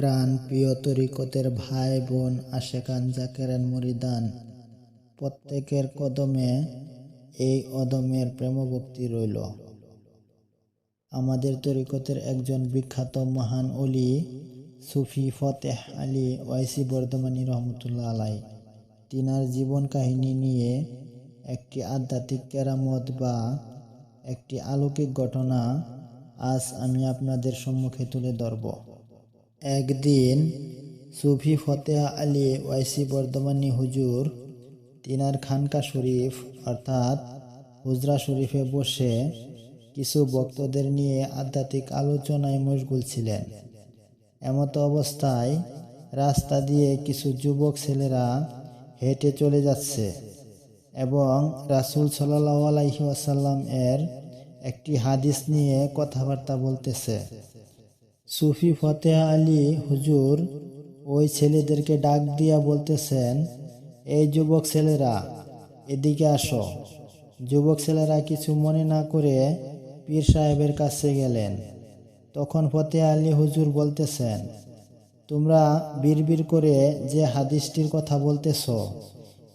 প্রাণ প্রিয় তরিকতের ভাই বোন আশেকান জাকেরান মরিদান। প্রত্যেকের কদমে এই অদমের প্রেমভক্তি রইল। আমাদের তরিকতের একজন বিখ্যাত মহান অলি সুফি ফতেহ আলী ওয়াইসি বর্ধমানী রহমতুল্লাহ আলাই। তিনার জীবন কাহিনী নিয়ে একটি আধ্যাত্মিক কেরামত বা একটি আলৌকিক ঘটনা আজ আমি আপনাদের সম্মুখে তুলে ধরব। একদিন সুফি ফতেহা আলী ওয়াইসি বর্ধমানী হুজুর, তিনার খানকা শরীফ, অর্থাৎ হুজরা শরীফে বসে কিছু ভক্তদের নিয়ে আধ্যাত্মিক আলোচনায় মশগুল ছিলেন। এমত অবস্থায় রাস্তা দিয়ে কিছু যুবক ছেলেরা হেঁটে চলে যাচ্ছে এবং রাসুল সাল্লাহ আলাইহি আসাল্লাম এর একটি হাদিস নিয়ে কথাবার্তা বলতেছে। সুফি ফতেহ আলী হুজুর ওই ছেলেদেরকে ডাক দিয়া বলতেছেন, এই যুবক ছেলেরা, এদিকে আসো। যুবক ছেলেরা কিছু মনে না করে পীর সাহেবের কাছে গেলেন। তখন ফতেহ আলী হুজুর বলতেছেন, তোমরা বিড়বিড় করে যে হাদিসটির কথা বলতেছ,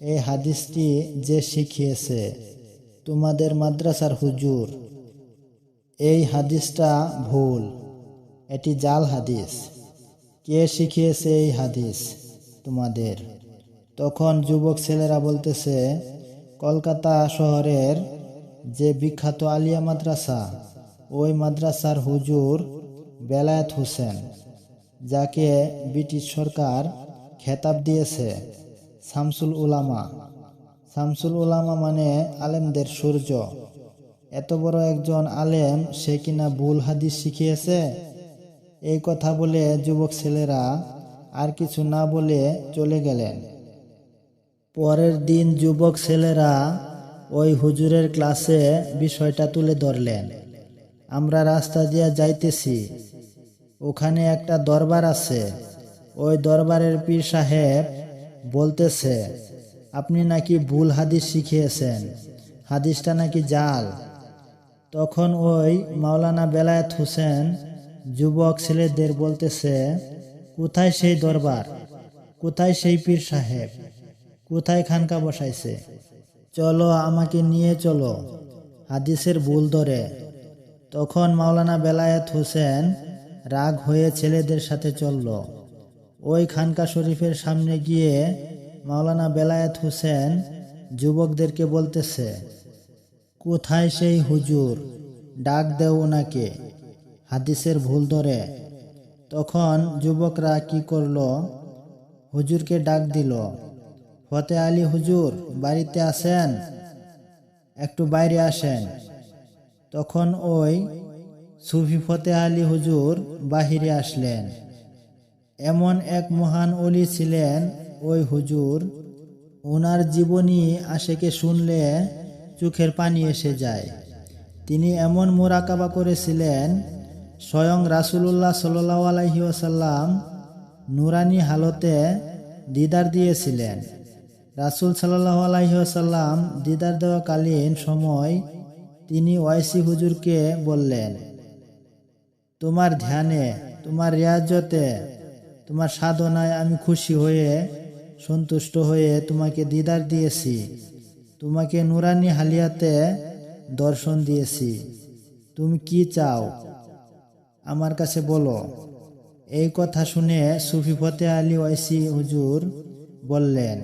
এই হাদিসটি যে শিখিয়েছে তোমাদের মাদ্রাসার হুজুর, এই হাদিসটা ভুল। এটি জাল হাদিস। কে শিখিয়েছে এই হাদিস তোমাদের? তখন যুবক ছেলেরা বলতেছে, কলকাতা শহরের যে বিখ্যাত আলিয়া মাদ্রাসা, ওই মাদ্রাসার হুজুর বেলায়েত হোসেন, যাকে ব্রিটিশ সরকার খেতাব দিয়েছে, শামসুল উলামা। শামসুল উলামা মানে আলেমদের সূর্য। এত বড় একজন আলেম সে কিনা ভুল হাদিস শিখিয়েছে? এই কথা বলে যুবক ছেলেরা আর কিছু না বলে চলে গেলেন। পরের দিন যুবক ছেলেরা ওই হুজুরের ক্লাসে বিষয়টা তুলে ধরলেন। আমরা রাস্তা দিয়ে যাইতেছি। ওখানে একটা দরবার আছে। ওই দরবারের পীর সাহেব বলতেছে, আপনি নাকি ভুল হাদিস শিখিয়েছেন। হাদিসটা নাকি জাল। তখন ওই মাওলানা বেলায়েত হোসেন যুবক ছেলেদের বলতেছে, কোথায় সেই দরবার? কোথায় সেই পীর সাহেব? কোথায় খানকা বসাইছে? চলো, আমাকে নিয়ে চলো। হাদিসের ভুল ধরে। তখন মাওলানা বেলায়েত হোসেন রাগ হয়ে ছেলেদের সাথে চলল। ওই খানকা শরীফের সামনে গিয়ে মাওলানা বেলায়েত হোসেন যুবকদেরকে বলতেছে, কোথায় সেই হুজুর? ডাক দেও ওনাকে। হাদিসের ভুল ধরে। তখন যুবকরা কি করল? হুজুরকে ডাক দিল, ফতে আলী হুজুর, বাড়িতে আসেন একটু বাইরে আসেন। তখন ওই সুফি ফতে আলী হুজুর বাহিরে আসলেন। এমন এক মহান অলি ছিলেন ওই হুজুর। ওনার জীবনী আশেকে শুনলে চোখের পানি এসে যায়। তিনি এমন মোরাকাবা করেছিলেন স্বয়ং রাসুলুল্লাহ সাল্লাহ আলহি নুরানি হালতে দিদার দিয়েছিলেন। রাসুল সাল্লাহ আলহি দিদার দেওয়াকালীন সময় তিনি ওয়াইসি হুজুরকে বললেন, তোমার ধ্যানে, তোমার রিয়াজতে, তোমার সাধনায় আমি খুশি হয়ে, সন্তুষ্ট হয়ে তোমাকে দিদার দিয়েছি, তোমাকে নুরানি হালিয়াতে দর্শন দিয়েছি। তুমি কি চাও? আমার কাছে বলো। এই কথা শুনে সুফি ফতে আলী ওয়াইসি হুজুর বললেন,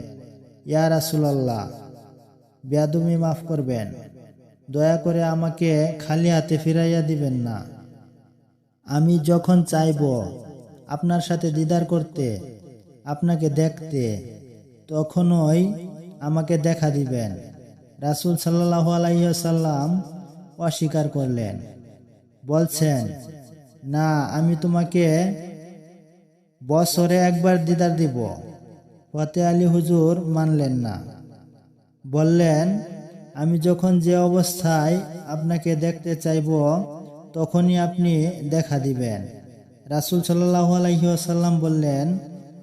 ইয়া রাসুলাল্লাহ, বেয়াদুমি মাফ করবেন। দয়া করে আমাকে খালি হাতে ফিরাইয়া দিবেন না। আমি যখন চাইব আপনার সাথে দিদার করতে, আপনাকে দেখতে, তখনই আমাকে দেখা দিবেন। রাসুল সাল্লাহ আলাইসাল্লাম অস্বীকার করলেন। বলছেন না, আমি তোমাকে বছরে একবার দিদার দিব। ফতে আলী হুজুর মানলেন না। বললেন, আমি যখন যে অবস্থায় আপনাকে দেখতে চাইব, তখনই আপনি দেখা দিবেন। রাসুল সাল্লাহ আলহিহাসাল্লাম বললেন,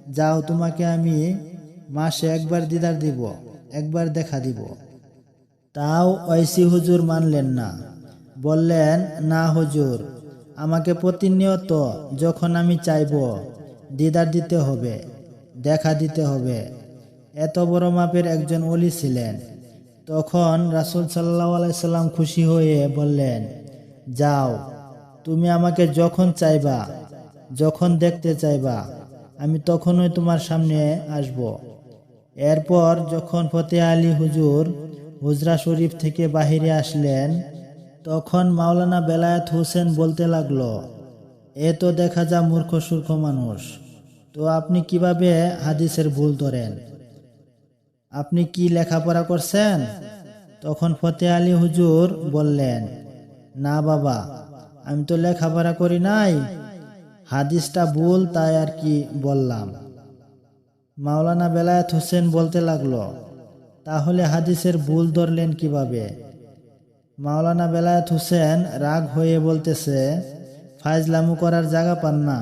যাও, তোমাকে আমি মাসে একবার দিদার দিব, একবার দেখা দিব। তাও ঐসি হুজুর মানলেন না। বললেন, না হুজুর আমাকে প্রতিনিয়ত যখন আমি চাইব, দিদার দিতে হবে, দেখা দিতে হবে। এত বড় মাপের একজন অলি ছিলেন। তখন রাসুল সাল্লাহ আলাইসাল্লাম খুশি হয়ে বললেন, যাও, তুমি আমাকে যখন চাইবা, যখন দেখতে চাইবা, আমি তখনই তোমার সামনে আসব। এরপর যখন ফতে আলী হুজুর হুজরা শরীফ থেকে বাহিরে আসলেন তখন মাওলানা বেলায়েত হোসেন বলতে লাগল, এ তো দেখা যা মূর্খ, সূর্খ মানুষ। তো আপনি কীভাবে হাদিসের ভুল ধরেন? আপনি কি লেখাপড়া করছেন? তখন ফতে আলী হুজুর বললেন, না বাবা, আমি তো লেখাপড়া করি নাই। হাদিসটা ভুল, তাই আর কি বললাম? মাওলানা বেলায়েত হোসেন বলতে লাগল, তাহলে হাদিসের ভুল ধরলেন কীভাবে? মাওলানা বেলায়েত হোসেন রাগ হয়ে বলতেছে ফাইজলামু করার জায়গা পান না।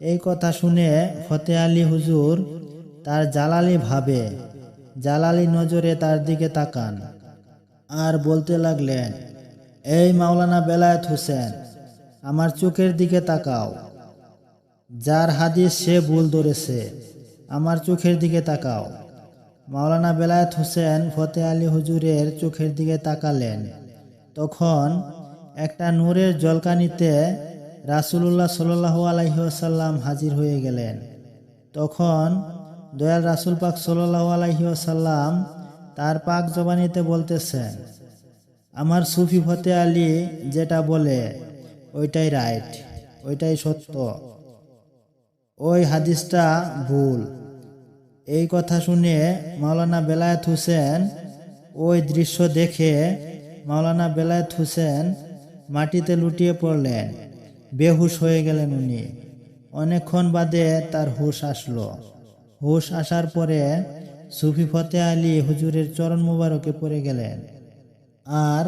এই কথা শুনে ফতে আলী হুজুর তার জালালি ভাবে, জালালি নজরে তার দিকে তাকান আর বলতে লাগলেন, এই মাওলানা বেলায়েত হোসেন, আমার চোখের দিকে তাকাও। যার হাদিস সে ভুল ধরেছে, আমার চোখের দিকে তাকাও। মাওলানা বেলায়েত হোসেন ফতে আলী হুজুরের চোখের দিকে তাকালেন। তখন একটা নূরের জলকানিতে রাসুলুল্লাহ সাল্লাহ আলহিহাসাল্লাম হাজির হয়ে গেলেন। তখন দয়াল রাসুল পাক সাল্লাহ আলহিহাসাল্লাম তার পাক জবানিতে বলতেছেন, আমার সুফি ফতে আলী যেটা বলে, ওইটাই রাইট, ওইটাই সত্য। ওই হাদিসটা ভুল। এই কথা শুনে মাওলানা বেলায়েত হোসেন ওই দৃশ্য দেখে মাওলানা বেলায়েত হোসেন মাটিতে লুটিয়ে পড়লেন। বেহুশ হয়ে গেলেন উনি। অনেকক্ষণ বাদে তার হুশ আসলো। হুশ আসার পরে সুফি ফতে আলী হুজুরের চরণ মুবারকে পড়ে গেলেন। আর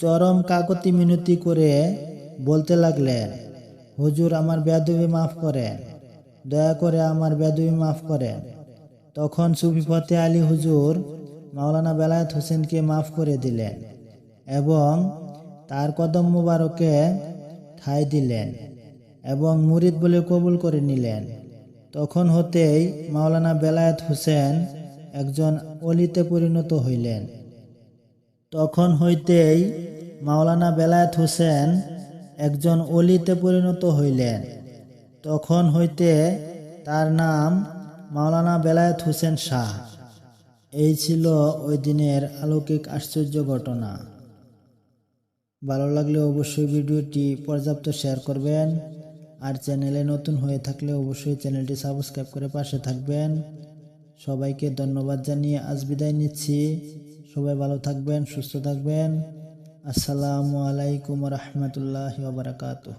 চরম কাকতি মিনতি করে বলতে লাগলেন, হুজুর, আমার বেদবি মাফ করেন। দয়া করে আমার বেদবি মাফ করেন। তখন সুফি ফতে আলী হুজুর মাওলানা বেলায়েত হোসেনকে মাফ করে দিলেন এবং তার কদম মুবারকে ঠাই দিলেন এবং মুরিদ বলে কবুল করে নিলেন। তখন হতেই মাওলানা বেলায়েত হোসেন একজন অলিতে পরিণত হইলেন। তখন হইতেই মাওলানা বেলায়েত হোসেন একজন অলিতে পরিণত হইলেন। তখন হইতে তার নাম মাওলানা বেলায়েত হোসেন শাহ। এই ছিল ওই দিনের আলৌকিক আশ্চর্য ঘটনা। ভালো লাগলে অবশ্যই ভিডিওটি পর্যাপ্ত শেয়ার করবেন। আর চ্যানেলে নতুন হয়ে থাকলে অবশ্যই চ্যানেলটি সাবস্ক্রাইব করে পাশে থাকবেন। সবাইকে ধন্যবাদ জানিয়ে আজ বিদায় নিচ্ছি। সবাই ভালো থাকবেন, সুস্থ থাকবেন। আসসালামু আলাইকুম রহমতুল্লাহ বারাকাতুহ।